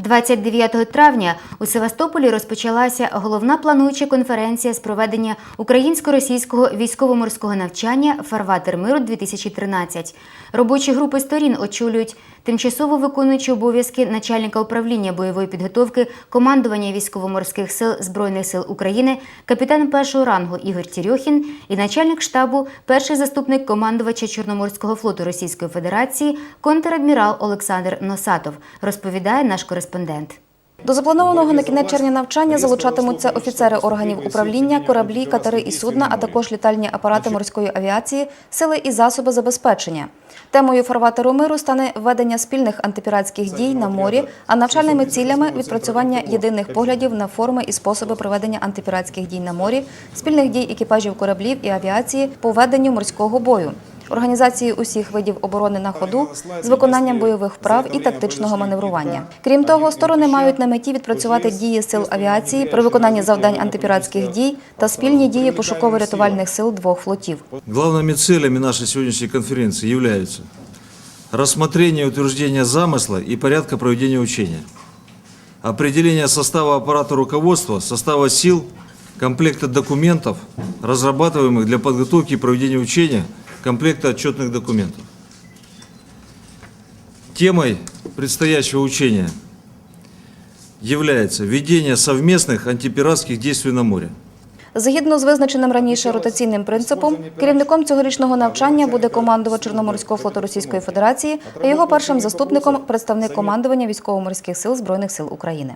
29 травня у Севастополі розпочалася головна плануюча конференція з проведення українсько-російського військово-морського навчання Фарватер миру 2013 Робочі групи сторін очолюють тимчасово виконуючи обов'язки начальника управління бойової підготовки командування військово-морських сил Збройних сил України, капітан першого рангу Ігор Тірьохін і начальник штабу, перший заступник командувача Чорноморського флоту Російської Федерації, контрадмірал Олександр Носатов, розповідає наш кореспондент. До запланованого на кінець червня навчання залучатимуться офіцери органів управління, кораблі, катери і судна, а також літальні апарати морської авіації, сили і засоби забезпечення. Темою фарватеру миру стане ведення спільних антипіратських дій на морі, а навчальними цілями відпрацювання єдиних поглядів на форми і способи проведення антипіратських дій на морі, спільних дій екіпажів кораблів і авіації по веденню морського бою Організації усіх видів оборони на ходу з виконанням бойових вправ і тактичного маневрування. Крім того, сторони мають на меті відпрацювати дії сил авіації при виконанні завдань антипіратських дій та спільні дії пошуково-рятувальних сил двох флотів. Главными целями нашей сегодняшней конференции являются рассмотрение и утверждение замысла и порядка проведения учения, определение состава аппарата руководства, состава сил, комплекта документов, разрабатываемых для подготовки и проведения учения, комплекта отчетных документов. Темой предстоящего учения является ведение совместных антипиратских действий на море. Згідно з визначеним раніше ротаційним принципом, керівником цьогорічного навчання буде командувач Чорноморського флоту Російської Федерації, а його першим заступником представник командування військово-морських сил Збройних сил України.